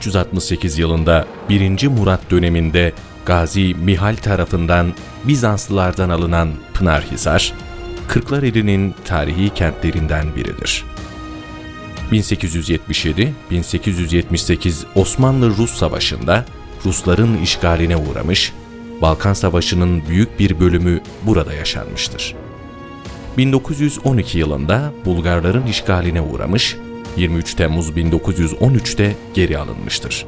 1368 yılında 1. Murat döneminde Gazi Mihal tarafından Bizanslılardan alınan Pınarhisar, Kırklareli'nin tarihi kentlerinden biridir. 1877-1878 Osmanlı-Rus Savaşı'nda Rusların işgaline uğramış, Balkan Savaşı'nın büyük bir bölümü burada yaşanmıştır. 1912 yılında Bulgarların işgaline uğramış, 23 Temmuz 1913'te geri alınmıştır.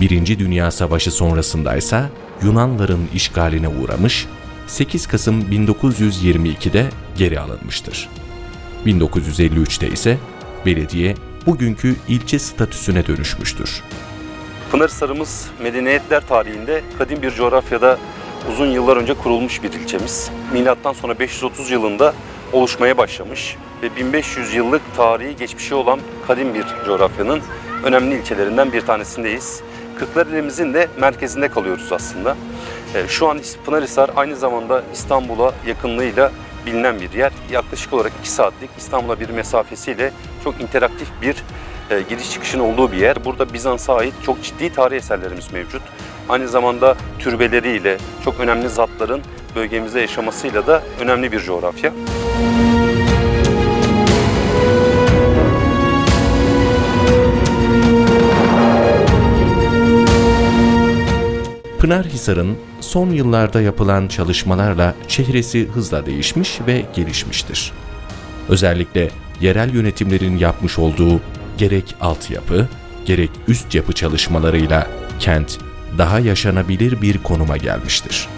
Birinci Dünya Savaşı sonrasında ise Yunanların işgaline uğramış, 8 Kasım 1922'de geri alınmıştır. 1953'te ise belediye bugünkü ilçe statüsüne dönüşmüştür. Pınarhisar'ımız medeniyetler tarihinde kadim bir coğrafyada uzun yıllar önce kurulmuş bir ilçemiz. Milattan sonra 530 yılında oluşmaya başlamış ve 1500 yıllık tarihi geçmişi olan kadim bir coğrafyanın önemli ilçelerinden bir tanesindeyiz. Kırklareli'mizin de merkezinde kalıyoruz aslında. E, Şu an Pınarhisar aynı zamanda İstanbul'a yakınlığıyla bilinen bir yer. Yaklaşık olarak 2 saatlik İstanbul'a bir mesafesiyle çok interaktif bir e, giriş çıkışın olduğu bir yer. Burada Bizans'a ait çok ciddi tarih eserlerimiz mevcut. Aynı zamanda türbeleriyle, çok önemli zatların bölgemizde yaşamasıyla da önemli bir coğrafya. Pınarhisar'ın son yıllarda yapılan çalışmalarla çehresi hızla değişmiş ve gelişmiştir. Özellikle yerel yönetimlerin yapmış olduğu gerek altyapı, gerek üst yapı çalışmalarıyla kent daha yaşanabilir bir konuma gelmiştir.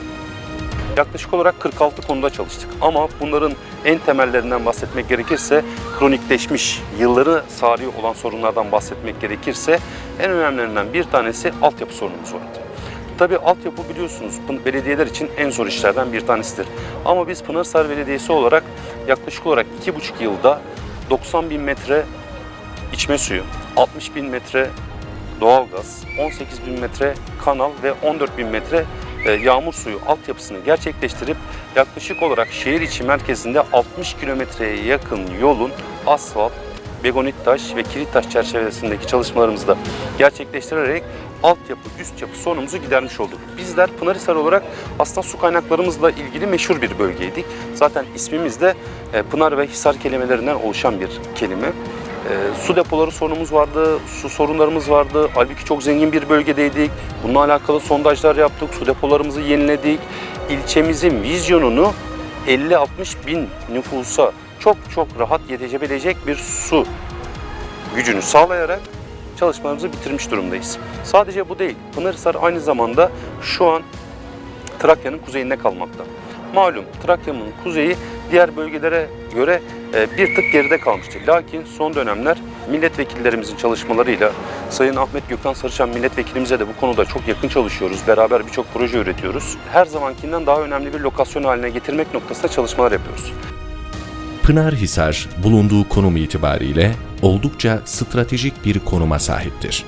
Yaklaşık olarak 46 konuda çalıştık ama bunların en temellerinden bahsetmek gerekirse kronikleşmiş, yılları sari olan sorunlardan bahsetmek gerekirse en önemlilerinden bir tanesi altyapı sorunumuz vardı. Tabii altyapı biliyorsunuz belediyeler için en zor işlerden bir tanesidir. Ama biz Pınarhisar Belediyesi olarak yaklaşık olarak 2,5 yılda 90 bin metre içme suyu, 60 bin metre doğalgaz, 18 bin metre kanal ve 14 bin metre e, yağmur suyu altyapısını gerçekleştirip yaklaşık olarak şehir içi merkezinde 60 kilometreye yakın yolun asfalt, begonit taş ve kilit taş çerçevesindeki çalışmalarımızı da gerçekleştirerek altyapı, üst yapı sorunumuzu gidermiş olduk. Bizler Pınarhisar olarak aslında su kaynaklarımızla ilgili meşhur bir bölgeydik. Zaten ismimiz de e, Pınar ve Hisar kelimelerinden oluşan bir kelime. E, su depoları sorunumuz vardı, su sorunlarımız vardı. Halbuki çok zengin bir bölgedeydik. Bununla alakalı sondajlar yaptık, su depolarımızı yeniledik. İlçemizin vizyonunu 50-60 bin nüfusa çok çok rahat yetişebilecek bir su gücünü sağlayarak çalışmalarımızı bitirmiş durumdayız. Sadece bu değil. Pınarhisar aynı zamanda şu an Trakya'nın kuzeyinde kalmakta. Malum Trakya'nın kuzeyi diğer bölgelere göre e, bir tık geride kalmıştı. Lakin son dönemler milletvekillerimizin çalışmalarıyla Sayın Ahmet Gökhan Sarıçam milletvekilimize de bu konuda çok yakın çalışıyoruz. Beraber birçok proje üretiyoruz. Her zamankinden daha önemli bir lokasyon haline getirmek noktasında çalışmalar yapıyoruz. Pınarhisar bulunduğu konum itibariyle oldukça stratejik bir konuma sahiptir.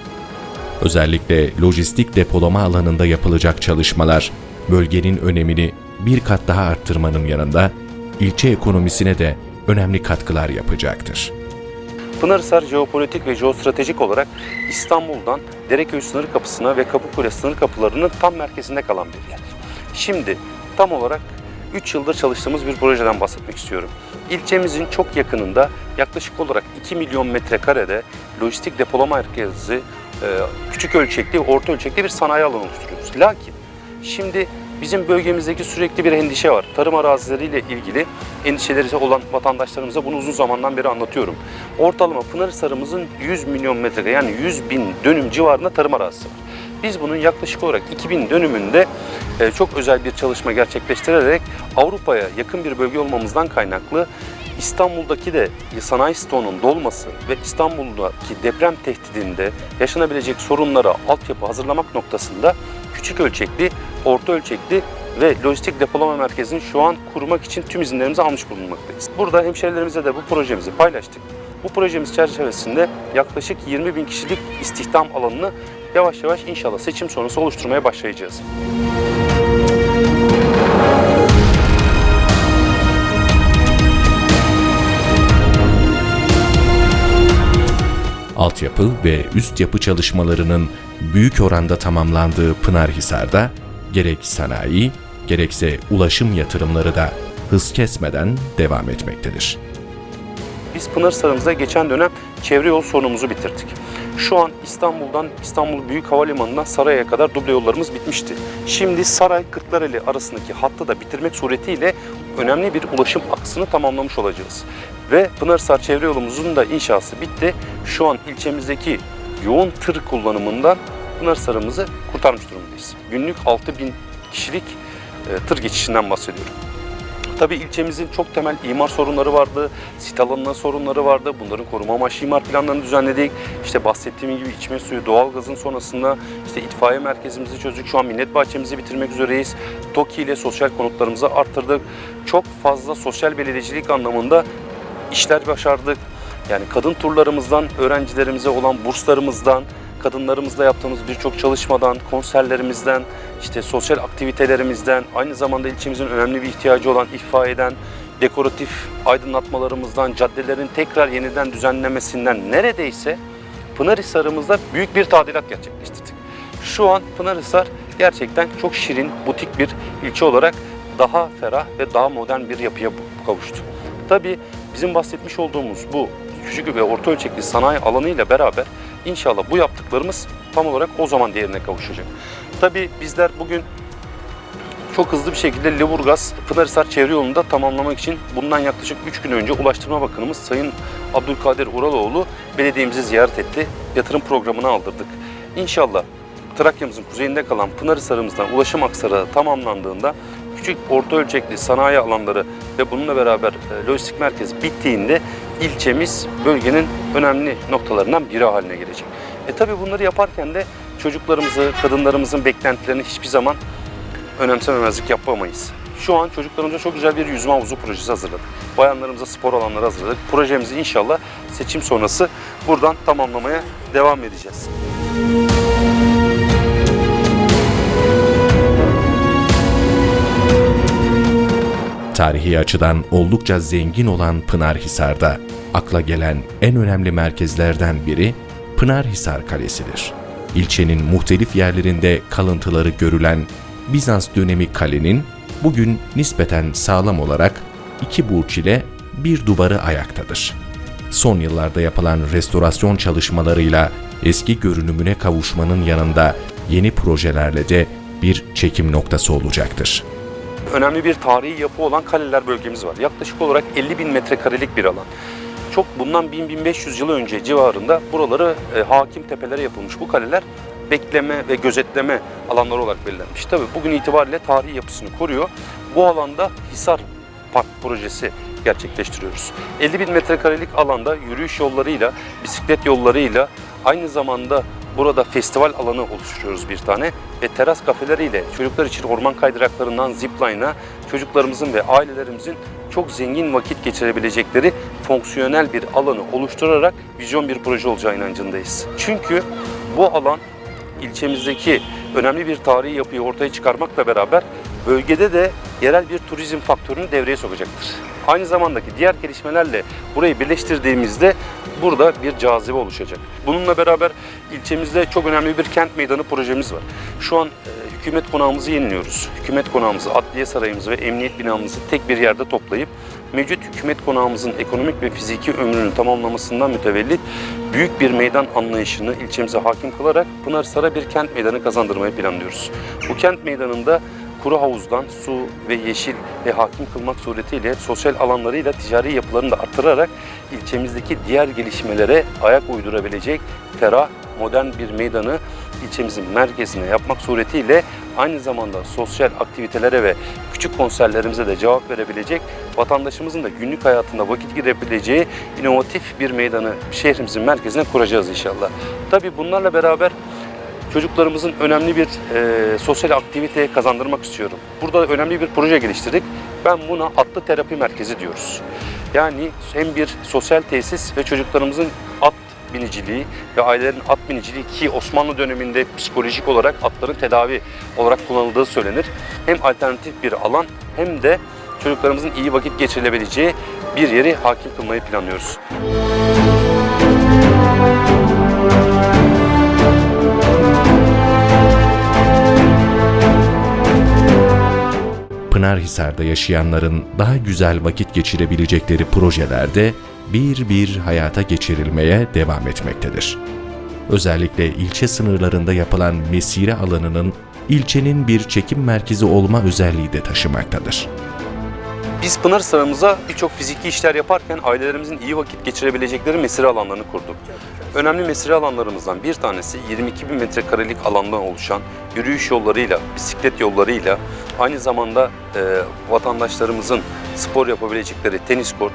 Özellikle lojistik depolama alanında yapılacak çalışmalar bölgenin önemini bir kat daha arttırmanın yanında ilçe ekonomisine de önemli katkılar yapacaktır. Pınarhisar jeopolitik ve jeostratejik olarak İstanbul'dan Dereköy sınır kapısına ve Kapıkule sınır kapılarının tam merkezinde kalan bir yer. Şimdi tam olarak 3 yıldır çalıştığımız bir projeden bahsetmek istiyorum. İlçemizin çok yakınında yaklaşık olarak 2 milyon metrekarede lojistik depolama merkezi, e, küçük ölçekli, orta ölçekli bir sanayi alanı oluşturuyoruz. Lakin şimdi bizim bölgemizdeki sürekli bir endişe var. Tarım arazileriyle ilgili endişeleri olan vatandaşlarımıza bunu uzun zamandan beri anlatıyorum. Ortalama Pınarhisar'ımızın 100 milyon metrekare yani 100 bin dönüm civarında tarım arazisi var. Biz bunun yaklaşık olarak 2000 dönümünde e, çok özel bir çalışma gerçekleştirerek Avrupa'ya yakın bir bölge olmamızdan kaynaklı İstanbul'daki de sanayi stoğunun dolması ve İstanbul'daki deprem tehdidinde yaşanabilecek sorunlara altyapı hazırlamak noktasında küçük ölçekli, orta ölçekli ve lojistik depolama merkezini şu an kurmak için tüm izinlerimizi almış bulunmaktayız. Burada hemşehrilerimize de bu projemizi paylaştık. Bu projemiz çerçevesinde yaklaşık 20 bin kişilik istihdam alanını yavaş yavaş inşallah seçim sonrası oluşturmaya başlayacağız. Altyapı ve üst yapı çalışmalarının büyük oranda tamamlandığı Pınarhisar'da gerek sanayi gerekse ulaşım yatırımları da hız kesmeden devam etmektedir. Biz Pınarhisar'ımızda geçen dönem çevre yol sorunumuzu bitirdik. Şu an İstanbul'dan İstanbul Büyük Havalimanı'ndan Saray'a kadar duble yollarımız bitmişti. Şimdi Saray Kırklareli arasındaki hattı da bitirmek suretiyle önemli bir ulaşım aksını tamamlamış olacağız. Ve Pınarhisar çevre yolumuzun da inşası bitti. Şu an ilçemizdeki yoğun tır kullanımından Pınarhisar'ımızı kurtarmış durumdayız. Günlük 6000 kişilik e, tır geçişinden bahsediyorum. Tabii ilçemizin çok temel imar sorunları vardı, sit alanına sorunları vardı. Bunların koruma amaçlı imar planlarını düzenledik. İşte bahsettiğim gibi içme suyu, doğalgazın sonrasında işte itfaiye merkezimizi çözdük. Şu an millet bahçemizi bitirmek üzereyiz. TOKİ ile sosyal konutlarımızı arttırdık. Çok fazla sosyal belediyecilik anlamında işler başardık. Yani kadın turlarımızdan, öğrencilerimize olan burslarımızdan, kadınlarımızla yaptığımız birçok çalışmadan, konserlerimizden, işte sosyal aktivitelerimizden, aynı zamanda ilçemizin önemli bir ihtiyacı olan itfaiyeden, dekoratif aydınlatmalarımızdan, caddelerin tekrar yeniden düzenlemesinden neredeyse Pınarhisar'ımızda büyük bir tadilat gerçekleştirdik. Şu an Pınarhisar gerçekten çok şirin, butik bir ilçe olarak daha ferah ve daha modern bir yapıya kavuştu. Tabii bizim bahsetmiş olduğumuz bu küçük ve orta ölçekli sanayi alanıyla beraber inşallah bu yaptıklarımız tam olarak o zaman değerine kavuşacak. Tabii bizler bugün çok hızlı bir şekilde Leburgaz Pınarhisar çevre yolunu da tamamlamak için bundan yaklaşık 3 gün önce Ulaştırma Bakanımız Sayın Abdülkadir Uraloğlu belediyemizi ziyaret etti. Yatırım programını aldırdık. İnşallah Trakya'mızın kuzeyinde kalan Pınarhisar'ımızdan ulaşım aksarı tamamlandığında küçük orta ölçekli sanayi alanları ve bununla beraber e, lojistik merkezi bittiğinde ilçemiz bölgenin önemli noktalarından biri haline gelecek. E tabi bunları yaparken de çocuklarımızı, kadınlarımızın beklentilerini hiçbir zaman önemsememezlik yapamayız. Şu an çocuklarımıza çok güzel bir yüzme havuzu projesi hazırladık. Bayanlarımıza spor alanları hazırladık. Projemizi inşallah seçim sonrası buradan tamamlamaya devam edeceğiz. Tarihi açıdan oldukça zengin olan Pınarhisar'da akla gelen en önemli merkezlerden biri Pınarhisar Kalesi'dir. İlçenin muhtelif yerlerinde kalıntıları görülen Bizans dönemi kalenin bugün nispeten sağlam olarak iki burç ile bir duvarı ayaktadır. Son yıllarda yapılan restorasyon çalışmalarıyla eski görünümüne kavuşmanın yanında yeni projelerle de bir çekim noktası olacaktır. Önemli bir tarihi yapı olan kaleler bölgemiz var. Yaklaşık olarak 50 bin metrekarelik bir alan. Çok bundan 1000-1500 yıl önce civarında buraları e, hakim tepelere yapılmış bu kaleler bekleme ve gözetleme alanları olarak belirlenmiş. Tabii bugün itibariyle tarihi yapısını koruyor. Bu alanda Hisar Park projesi gerçekleştiriyoruz. 50 bin metrekarelik alanda yürüyüş yollarıyla, bisiklet yollarıyla aynı zamanda burada festival alanı oluşturuyoruz bir tane ve teras kafeleriyle çocuklar için orman kaydıraklarından zipline'a çocuklarımızın ve ailelerimizin çok zengin vakit geçirebilecekleri fonksiyonel bir alanı oluşturarak vizyon bir proje olacağı inancındayız. Çünkü bu alan ilçemizdeki önemli bir tarihi yapıyı ortaya çıkarmakla beraber bölgede de yerel bir turizm faktörünü devreye sokacaktır. Aynı zamandaki diğer gelişmelerle burayı birleştirdiğimizde burada bir cazibe oluşacak. Bununla beraber ilçemizde çok önemli bir kent meydanı projemiz var. Şu an e, hükümet konağımızı yeniliyoruz. Hükümet konağımızı, adliye sarayımızı ve emniyet binamızı tek bir yerde toplayıp mevcut hükümet konağımızın ekonomik ve fiziki ömrünü tamamlamasından mütevellit büyük bir meydan anlayışını ilçemize hakim kılarak Pınarhisar'a bir kent meydanı kazandırmayı planlıyoruz. Bu kent meydanında kuru havuzdan su ve yeşil ve hakim kılmak suretiyle sosyal alanlarıyla ticari yapılarını da artırarak ilçemizdeki diğer gelişmelere ayak uydurabilecek ferah, modern bir meydanı ilçemizin merkezine yapmak suretiyle aynı zamanda sosyal aktivitelere ve küçük konserlerimize de cevap verebilecek, vatandaşımızın da günlük hayatında vakit girebileceği inovatif bir meydanı şehrimizin merkezine kuracağız inşallah. Tabii bunlarla beraber çocuklarımızın önemli bir e, sosyal aktiviteye kazandırmak istiyorum. Burada önemli bir proje geliştirdik. Ben buna atlı terapi merkezi diyoruz. Yani hem bir sosyal tesis ve çocuklarımızın at biniciliği ve ailelerin at biniciliği ki Osmanlı döneminde psikolojik olarak atların tedavi olarak kullanıldığı söylenir. Hem alternatif bir alan hem de çocuklarımızın iyi vakit geçirilebileceği bir yeri hakim kılmayı planlıyoruz. Pınarhisar'da yaşayanların daha güzel vakit geçirebilecekleri projelerde bir bir hayata geçirilmeye devam etmektedir. Özellikle ilçe sınırlarında yapılan mesire alanının ilçenin bir çekim merkezi olma özelliği de taşımaktadır. Biz Pınarhisar'ımıza birçok fiziki işler yaparken ailelerimizin iyi vakit geçirebilecekleri mesire alanlarını kurduk. Önemli mesire alanlarımızdan bir tanesi 22 bin metrekarelik alandan oluşan yürüyüş yollarıyla, bisiklet yollarıyla aynı zamanda e, vatandaşlarımızın spor yapabilecekleri tenis kort,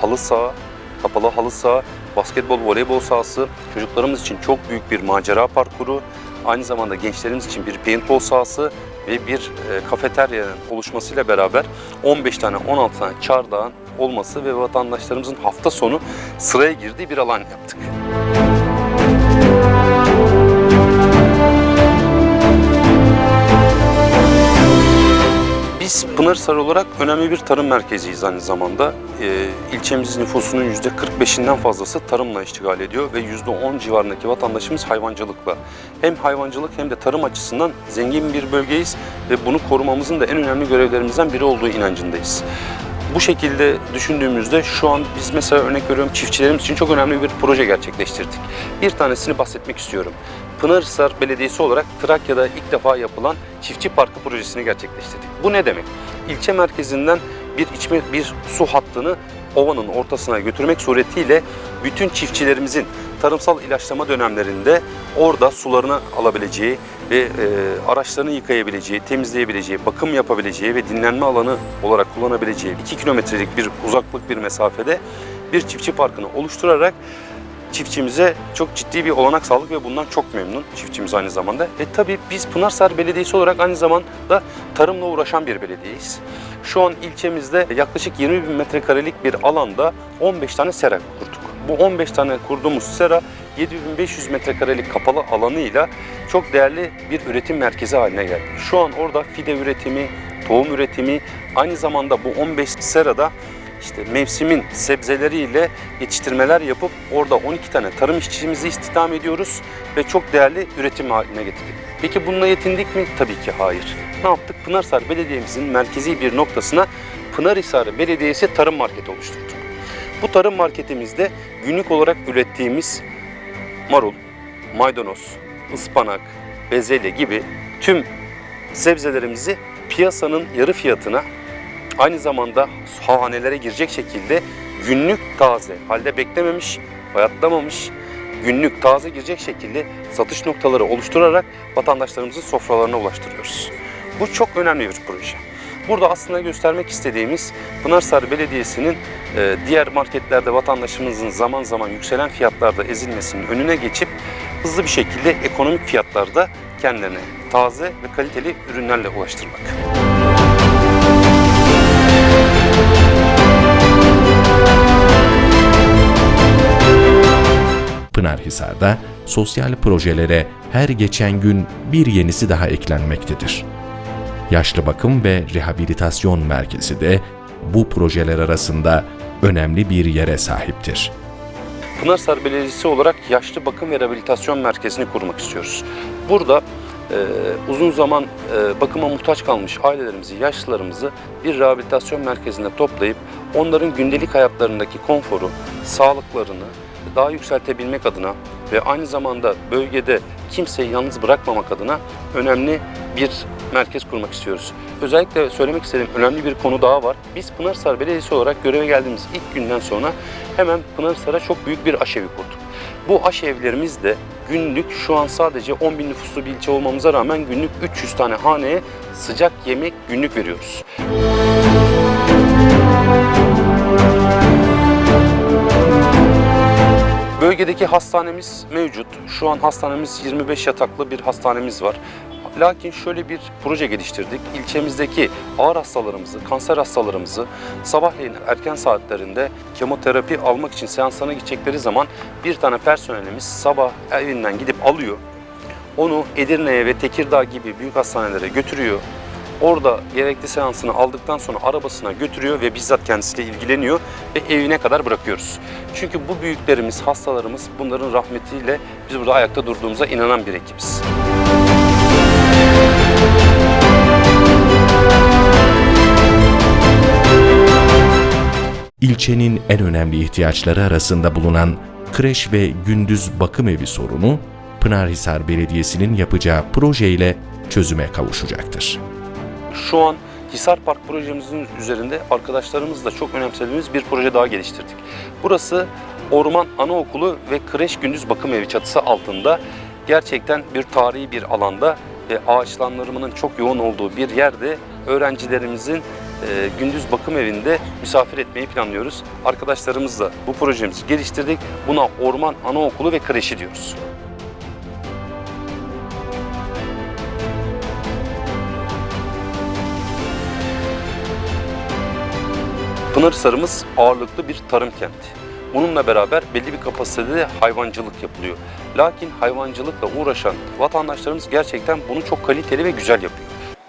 halı saha, kapalı halı saha, basketbol, voleybol sahası, çocuklarımız için çok büyük bir macera parkuru, aynı zamanda gençlerimiz için bir paintball sahası ve bir e, kafeteryanın oluşmasıyla beraber 15 tane 16 tane çardağın olması ve vatandaşlarımızın hafta sonu sıraya girdiği bir alan yaptık. Biz Pınarhisar olarak önemli bir tarım merkeziyiz aynı zamanda. Ee, ilçemizin nüfusunun %45'inden fazlası tarımla iştigal ediyor ve %10 civarındaki vatandaşımız hayvancılıkla. Hem hayvancılık hem de tarım açısından zengin bir bölgeyiz ve bunu korumamızın da en önemli görevlerimizden biri olduğu inancındayız. Bu şekilde düşündüğümüzde şu an biz mesela örnek veriyorum çiftçilerimiz için çok önemli bir proje gerçekleştirdik. Bir tanesini bahsetmek istiyorum. Pınarhisar Belediyesi olarak Trakya'da ilk defa yapılan çiftçi parkı projesini gerçekleştirdik. Bu ne demek? İlçe merkezinden bir içme bir su hattını ovanın ortasına götürmek suretiyle bütün çiftçilerimizin tarımsal ilaçlama dönemlerinde orada sularını alabileceği ve e, araçlarını yıkayabileceği, temizleyebileceği, bakım yapabileceği ve dinlenme alanı olarak kullanabileceği 2 kilometrelik bir uzaklık bir mesafede bir çiftçi parkını oluşturarak çiftçimize çok ciddi bir olanak sağladık ve bundan çok memnun çiftçimiz aynı zamanda. E tabii biz Pınarsar Belediyesi olarak aynı zamanda tarımla uğraşan bir belediyeyiz. Şu an ilçemizde yaklaşık 20 bin metrekarelik bir alanda 15 tane sera kurduk. Bu 15 tane kurduğumuz sera 7500 metrekarelik kapalı alanıyla çok değerli bir üretim merkezi haline geldi. Şu an orada fide üretimi, tohum üretimi, aynı zamanda bu 15 serada işte mevsimin sebzeleriyle yetiştirmeler yapıp orada 12 tane tarım işçimizi istihdam ediyoruz ve çok değerli üretim haline getirdik. Peki bununla yetindik mi? Tabii ki hayır. Ne yaptık? Pınarhisar Belediye'mizin merkezi bir noktasına Pınarhisar Belediyesi Tarım Marketi oluşturduk. Bu tarım marketimizde günlük olarak ürettiğimiz marul, maydanoz, ıspanak, bezelye gibi tüm sebzelerimizi piyasanın yarı fiyatına aynı zamanda hanelere girecek şekilde günlük taze, halde beklememiş, bayatlamamış, günlük taze girecek şekilde satış noktaları oluşturarak vatandaşlarımızın sofralarına ulaştırıyoruz. Bu çok önemli bir proje. Burada aslında göstermek istediğimiz Pınarsar Belediyesi'nin e, diğer marketlerde vatandaşımızın zaman zaman yükselen fiyatlarda ezilmesinin önüne geçip hızlı bir şekilde ekonomik fiyatlarda kendilerine taze ve kaliteli ürünlerle ulaştırmak. Pınarhisar'da sosyal projelere her geçen gün bir yenisi daha eklenmektedir. Yaşlı Bakım ve Rehabilitasyon Merkezi de bu projeler arasında önemli bir yere sahiptir. Pınarsar Belediyesi olarak Yaşlı Bakım ve Rehabilitasyon Merkezi'ni kurmak istiyoruz. Burada e, uzun zaman e, bakıma muhtaç kalmış ailelerimizi, yaşlılarımızı bir rehabilitasyon merkezinde toplayıp onların gündelik hayatlarındaki konforu, sağlıklarını daha yükseltebilmek adına ve aynı zamanda bölgede kimseyi yalnız bırakmamak adına önemli bir merkez kurmak istiyoruz. Özellikle söylemek istediğim önemli bir konu daha var. Biz Pınarhisar Belediyesi olarak göreve geldiğimiz ilk günden sonra hemen Pınarhisar'a çok büyük bir aşevi kurduk. Bu aşevlerimiz de günlük şu an sadece 10 bin nüfuslu bir ilçe olmamıza rağmen günlük 300 tane haneye sıcak yemek günlük veriyoruz. Bölgedeki hastanemiz mevcut. Şu an hastanemiz 25 yataklı bir hastanemiz var. Lakin şöyle bir proje geliştirdik. İlçemizdeki ağır hastalarımızı, kanser hastalarımızı sabahleyin erken saatlerinde kemoterapi almak için seanslarına gidecekleri zaman bir tane personelimiz sabah evinden gidip alıyor. Onu Edirne'ye ve Tekirdağ gibi büyük hastanelere götürüyor. Orada gerekli seansını aldıktan sonra arabasına götürüyor ve bizzat kendisiyle ilgileniyor ve evine kadar bırakıyoruz. Çünkü bu büyüklerimiz, hastalarımız bunların rahmetiyle biz burada ayakta durduğumuza inanan bir ekibiz. İlçenin en önemli ihtiyaçları arasında bulunan kreş ve gündüz bakım evi sorunu Pınarhisar Belediyesi'nin yapacağı projeyle çözüme kavuşacaktır. Şu an Hisar Park projemizin üzerinde arkadaşlarımızla çok önemsediğimiz bir proje daha geliştirdik. Burası Orman Anaokulu ve Kreş Gündüz Bakım Evi çatısı altında gerçekten bir tarihi bir alanda ve ağaçlanlarımının çok yoğun olduğu bir yerde öğrencilerimizin e, gündüz bakım evinde misafir etmeyi planlıyoruz. Arkadaşlarımızla bu projemizi geliştirdik. Buna Orman Anaokulu ve Kreşi diyoruz. Pınarhisar'ımız ağırlıklı bir tarım kenti. Bununla beraber belli bir kapasitede de hayvancılık yapılıyor. Lakin hayvancılıkla uğraşan vatandaşlarımız gerçekten bunu çok kaliteli ve güzel yapıyor.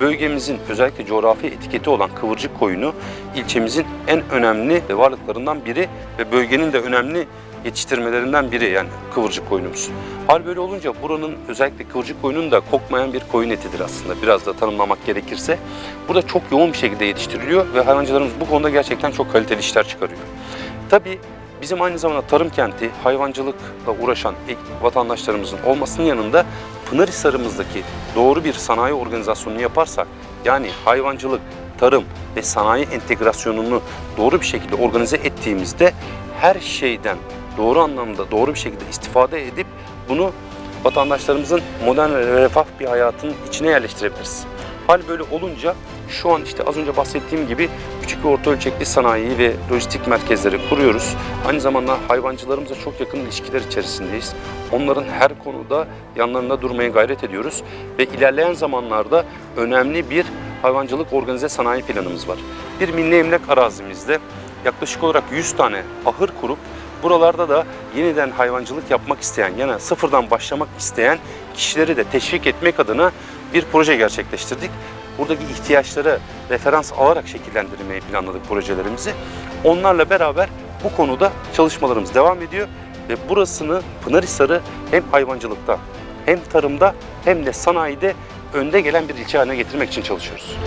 Bölgemizin özellikle coğrafi etiketi olan kıvırcık koyunu ilçemizin en önemli varlıklarından biri ve bölgenin de önemli yetiştirmelerinden biri yani kıvırcık koyunumuz. Hal böyle olunca buranın özellikle kıvırcık koyunun da kokmayan bir koyun etidir aslında biraz da tanımlamak gerekirse. Burada çok yoğun bir şekilde yetiştiriliyor ve hayvancılarımız bu konuda gerçekten çok kaliteli işler çıkarıyor. Tabii bizim aynı zamanda tarım kenti, hayvancılıkla uğraşan vatandaşlarımızın olmasının yanında Pınarhisar'ımızdaki doğru bir sanayi organizasyonunu yaparsak yani hayvancılık, tarım ve sanayi entegrasyonunu doğru bir şekilde organize ettiğimizde her şeyden doğru anlamda doğru bir şekilde istifade edip bunu vatandaşlarımızın modern ve refah bir hayatın içine yerleştirebiliriz. Hal böyle olunca şu an işte az önce bahsettiğim gibi küçük ve orta ölçekli sanayi ve lojistik merkezleri kuruyoruz. Aynı zamanda hayvancılarımızla çok yakın ilişkiler içerisindeyiz. Onların her konuda yanlarında durmaya gayret ediyoruz ve ilerleyen zamanlarda önemli bir hayvancılık organize sanayi planımız var. Bir milli emlak arazimizde yaklaşık olarak 100 tane ahır kurup buralarda da yeniden hayvancılık yapmak isteyen yani sıfırdan başlamak isteyen kişileri de teşvik etmek adına bir proje gerçekleştirdik. Buradaki ihtiyaçları referans alarak şekillendirmeyi planladık projelerimizi. Onlarla beraber bu konuda çalışmalarımız devam ediyor ve burasını Pınarhisar'ı hem hayvancılıkta hem tarımda hem de sanayide önde gelen bir ilçe haline getirmek için çalışıyoruz.